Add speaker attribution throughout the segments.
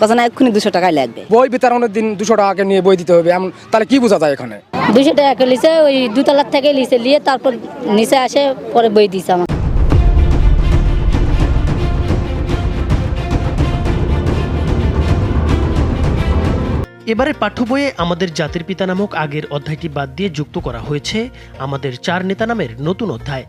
Speaker 1: কথা না এক্ষুনি দুশো টাকাই লাগবে।
Speaker 2: বই বিতরণের দিন দুশো টাকা নিয়ে বই দিতে হবে এমন তাহলে কি বোঝা যায় এখানে?
Speaker 3: দুশো টাকা ওই দুতলার থেকে নিয়ে তারপর নিচে আসে পরে বই দিছে আমার।
Speaker 4: এবারে পাঠ্য বইয়ে আমাদের জাতির পিতা নামক আগের অধ্যায়টি বাদ দিয়ে যুক্ত করা হয়েছে আমাদের চার নেতা নামের নতুন অধ্যায়।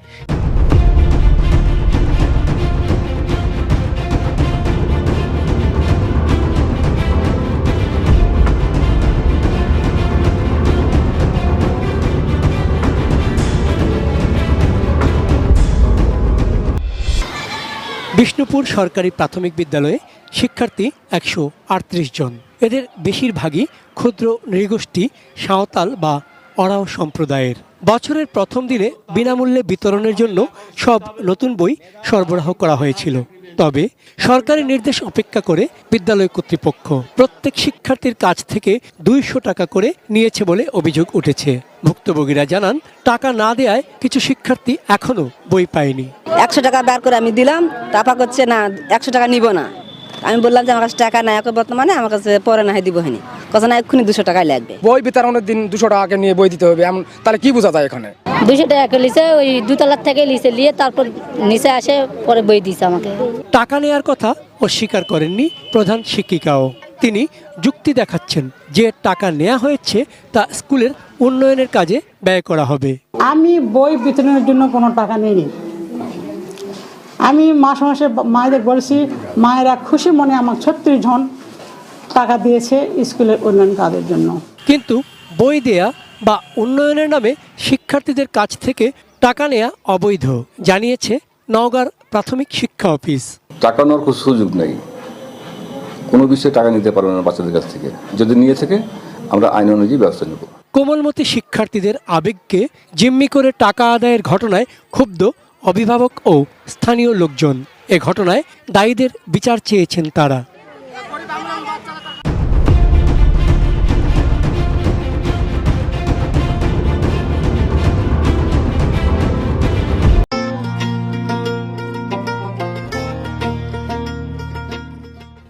Speaker 5: বিষ্ণুপুর সরকারি প্রাথমিক বিদ্যালয়ে শিক্ষার্থী একশো আটত্রিশ জন। এদের বেশিরভাগই ক্ষুদ্র নৃগোষ্ঠী, সাঁওতাল বা অরাও সম্প্রদায়ের। বছরের প্রথম দিনে বিনামূল্যে বিতরণের জন্য সব নতুন বই সরবরাহ করা হয়েছিল। তবে সরকারি নির্দেশ অপেক্ষা করে বিদ্যালয় কর্তৃপক্ষ প্রত্যেক শিক্ষার্থীর কাছ থেকে দুইশো টাকা করে নিয়েছে বলে অভিযোগ উঠেছে। ভুক্তভোগীরা জানান, টাকা না দেয়ায় কিছু শিক্ষার্থী এখনও বই পায়নি।
Speaker 1: একশো টাকা বের করে আমি দিলাম। তাপা করছে না একশো টাকা নিব না। আমি বললাম যে আমার কাছে টাকা নাই এখন বর্তমানে আমার কাছে পরে না হয় দিব হয়নি। কথা না এক্ষুনি দুশো টাকাই লাগবে।
Speaker 2: বই বিতরণের দিন দুশো টাকা নিয়ে বই দিতে হবে এমন তাহলে কি বোঝা যায় এখানে?
Speaker 3: দুশো টাকা করে লিছে ওই দুতলার থেকে লিছে নিয়ে তারপর নিচে আসে পরে বই দিছে আমাকে।
Speaker 5: টাকা নেওয়ার কথা অস্বীকার করেননি প্রধান শিক্ষিকাও। তিনি যুক্তি দেখাচ্ছেন যে টাকা নেওয়া হয়েছে তা স্কুলের উন্নয়নের কাজে ব্যয় করা হবে।
Speaker 6: আমি বই বিতরণের জন্য কোনো টাকা নিইনি। আমি মাসে মাসে মায়েদের বলছি মায়েরা খুশি মনে আমার ছত্রিশ জন টাকা দিয়েছে স্কুলের উন্নয়ন কাজের জন্য।
Speaker 5: কিন্তু বই দেয়া বা উন্নয়নের নামে শিক্ষার্থীদের কাছ থেকে টাকা নেয়া অবৈধ জানিয়েছে নওগাঁর প্রাথমিক শিক্ষা অফিস।
Speaker 7: টাকা নেওয়ার কোনো সুযোগ নেই। কোনো বিষয়ে টাকা নিতে পারবে না বাচ্চাদের কাছ থেকে। যদি নিয়ে থাকে আমরা আইন অনুযায়ী ব্যবস্থা নেব।
Speaker 5: কোমলমতি শিক্ষার্থীদের আবেগকে জিম্মি করে টাকা আদায়ের ঘটনায় ক্ষুব্ধ অভিভাবক ও স্থানীয় লোকজন এ ঘটনায় দায়ীদের বিচার চেয়েছেন তারা।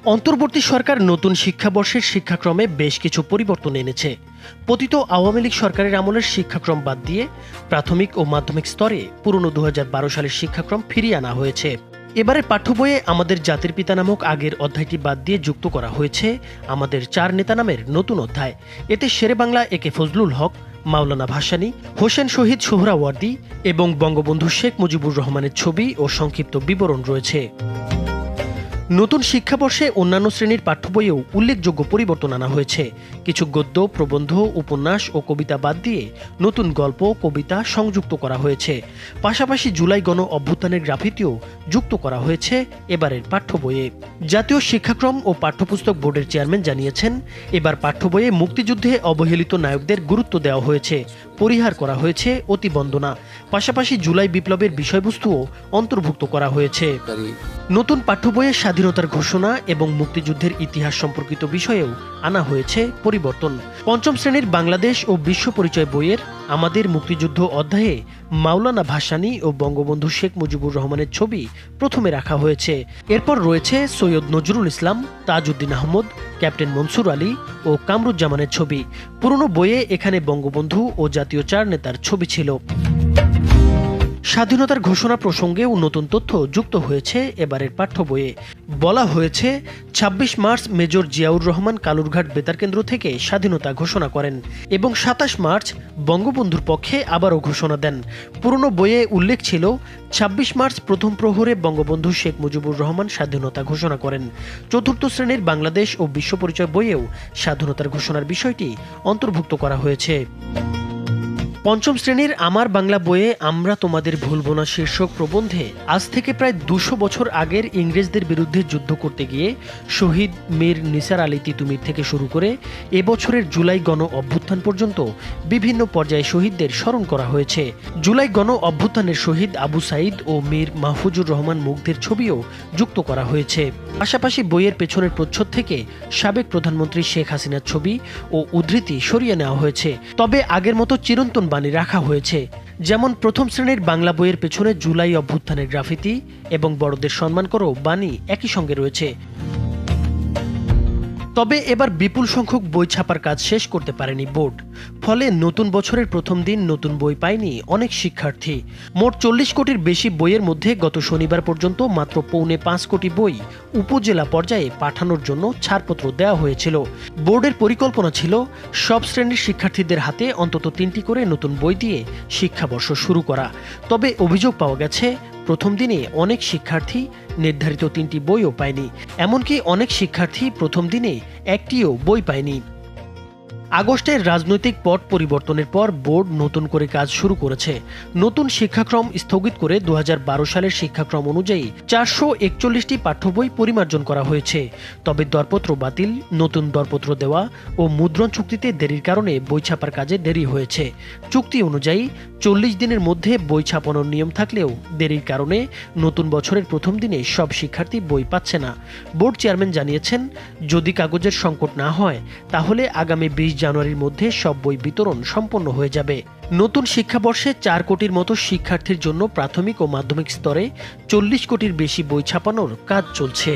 Speaker 4: অন্তর্বর্তী সরকার নতুন শিক্ষাবর্ষের শিক্ষাক্রমে বেশ কিছু পরিবর্তন এনেছে। পতিত আওয়ামী লীগ সরকারের আমলের শিক্ষাক্রম বাদ দিয়ে প্রাথমিক ও মাধ্যমিক স্তরে পুরনো দু হাজার বারো সালের শিক্ষাক্রম ফিরিয়ে আনা হয়েছে। এবারে পাঠ্য বইয়ে আমাদের জাতির পিতা নামক আগের অধ্যায়টি বাদ দিয়ে যুক্ত করা হয়েছে আমাদের চার নেতা নামের নতুন অধ্যায়। এতে শেরে বাংলা একে ফজলুল হক, মাওলানা ভাসানী, হোসেন শহীদ সোহরাওয়ার্দী এবং বঙ্গবন্ধু শেখ মুজিবুর রহমানের ছবি ও সংক্ষিপ্ত বিবরণ রয়েছে। নতুন শিক্ষাবর্ষে অন্যান্য শ্রেণির পাঠ্য বইয়েও উল্লেখযোগ্য পরিবর্তন আনা হয়েছে। কিছু গদ্য, প্রবন্ধ, উপন্যাস ও কবিতা বাদ দিয়ে নতুন গল্প, কবিতা সংযুক্ত করা হয়েছে। পাশাপাশি জুলাই গণ অভ্যুত্থানের গ্রাফিতিও যুক্ত করা হয়েছে এবারের পাঠ্য বইয়ে। জাতীয় শিক্ষাক্রম ও পাঠ্যপুস্তক বোর্ডের চেয়ারম্যান জানিয়েছেন, এবার পাঠ্য বইয়ে মুক্তিযুদ্ধে অবহেলিত নায়কদের গুরুত্ব দেওয়া হয়েছে। পরিহার করা হয়েছে অতিবন্দনা। পাশাপাশি জুলাই বিপ্লবের বিষয়বস্তুও অন্তর্ভুক্ত করা হয়েছে। নতুন পাঠ্য বইয়ের স্বাধীনতার ঘোষণা এবং মুক্তিযুদ্ধের ইতিহাস সম্পর্কিত বিষয়েও আনা হয়েছে পরিবর্তন। পঞ্চম শ্রেণির বাংলাদেশ ও বিশ্ব পরিচয় বইয়ের আমাদের মুক্তিযুদ্ধ অধ্যায়ে মাওলানা ভাসানী ও বঙ্গবন্ধু শেখ মুজিবুর রহমানের ছবি প্রথমে রাখা হয়েছে। এরপর রয়েছে সৈয়দ নজরুল ইসলাম, তাজউদ্দিন আহমদ, ক্যাপ্টেন মনসুর আলী ও কামরুজ্জামানের ছবি। পুরনো বইয়ে এখানে বঙ্গবন্ধু ও জাতীয় চার নেতার ছবি ছিল। স্বাধীনতার ঘোষণা প্রসঙ্গেও নতুন তথ্য যুক্ত হয়েছে এবারের পাঠ্য বইয়ে। বলা হয়েছে ২৬ মার্চ মেজর জিয়াউর রহমান কালুরঘাট বেতার কেন্দ্র থেকে স্বাধীনতা ঘোষণা করেন এবং সাতাশ মার্চ বঙ্গবন্ধুর পক্ষে আবারও ঘোষণা দেন। পুরনো বইয়ে উল্লেখ ছিল ২৬ মার্চ প্রথম প্রহরে বঙ্গবন্ধু শেখ মুজিবুর রহমান স্বাধীনতা ঘোষণা করেন। চতুর্থ শ্রেণির বাংলাদেশ ও বিশ্ব পরিচয় বইয়েও স্বাধীনতার ঘোষণার বিষয়টি অন্তর্ভুক্ত করা হয়েছে। পঞ্চম শ্রেণির আমার বাংলা বইয়ে আমরা তোমাদের ভুলব না শীর্ষক প্রবন্ধে আজ থেকে প্রায় দুশো বছর আগের ইংরেজদের বিরুদ্ধে যুদ্ধ করতে গিয়ে শহীদ মীর নিসার আলী তিতুমির থেকে শুরু করে এবছরের জুলাই গণ অভ্যুত্থান পর্যন্ত বিভিন্ন পর্যায়ে শহীদদের স্মরণ করা হয়েছে। জুলাই গণ অভ্যুত্থানের শহীদ আবু সাইদ ও মীর মাহফুজুর রহমান মুগ্ধের ছবিও যুক্ত করা হয়েছে। পাশাপাশি বইয়ের পেছনের প্রচ্ছদ থেকে সাবেক প্রধানমন্ত্রী শেখ হাসিনার ছবি ও উদ্ধৃতি সরিয়ে নেওয়া হয়েছে। তবে আগের মতো চিরন্তন বাণী রাখা হয়েছে, যেমন প্রথম শ্রেণির বাংলা বইয়ের পেছনে জুলাই অভ্যুত্থানের গ্রাফিতি এবং বড়দের সম্মান করো বাণী একই সঙ্গে রয়েছে। তবে এবার বিপুল সংখ্যক বই ছাপার কাজ শেষ করতে পারেনি বোর্ড। ফলে নতুন বছরের প্রথম দিন নতুন বই পায়নি অনেক শিক্ষার্থী। মোট চল্লিশ কোটির বেশি বইয়ের মধ্যে গত শনিবার পর্যন্ত মাত্র পৌনে পাঁচ কোটি বই উপজেলা পর্যায়ে পাঠানোর জন্য ছাড়পত্র দেওয়া হয়েছিল। বোর্ডের পরিকল্পনা ছিল, সব শ্রেণির শিক্ষার্থীদের হাতে অন্তত তিনটি করে নতুন বই দিয়ে শিক্ষাবর্ষ শুরু করা। তবে অভিযোগ পাওয়া গেছে প্রথম দিনে অনেক শিক্ষার্থী নির্ধারিত তিনটি বইও পায়নি, এমনকি অনেক শিক্ষার্থী প্রথম দিনে একটিও বই পায়নি। আগস্টের রাজনৈতিক পট পরিবর্তনের পর বোর্ড নতুন করে কাজ শুরু করেছে। নতুন শিক্ষাক্রম স্থগিত করে দু হাজার বারো সালের শিক্ষাক্রম অনুযায়ী চারশো একচল্লিশটি পাঠ্য বই পরিমার্জন করা হয়েছে। তবে দরপত্র বাতিল, নতুন দরপত্র দেওয়া ও মুদ্রণ চুক্তিতে দেরির কারণে বই ছাপার কাজে দেরি হয়েছে। চুক্তি অনুযায়ী চল্লিশ দিনের মধ্যে বই ছাপানোর নিয়ম থাকলেও দেরির কারণে নতুন বছরের প্রথম দিনে সব শিক্ষার্থী বই পাচ্ছে না। বোর্ড চেয়ারম্যান জানিয়েছেন, যদি কাগজের সংকট না হয়, তাহলে আগামী বিশ জানুয়ারির মধ্যে সব বই বিতরণ সম্পন্ন হয়ে যাবে। নতুন শিক্ষাবর্ষে চার কোটির মতো শিক্ষার্থীর জন্য প্রাথমিক ও মাধ্যমিক স্তরে চল্লিশ কোটির বেশি বই ছাপানোর কাজ চলছে।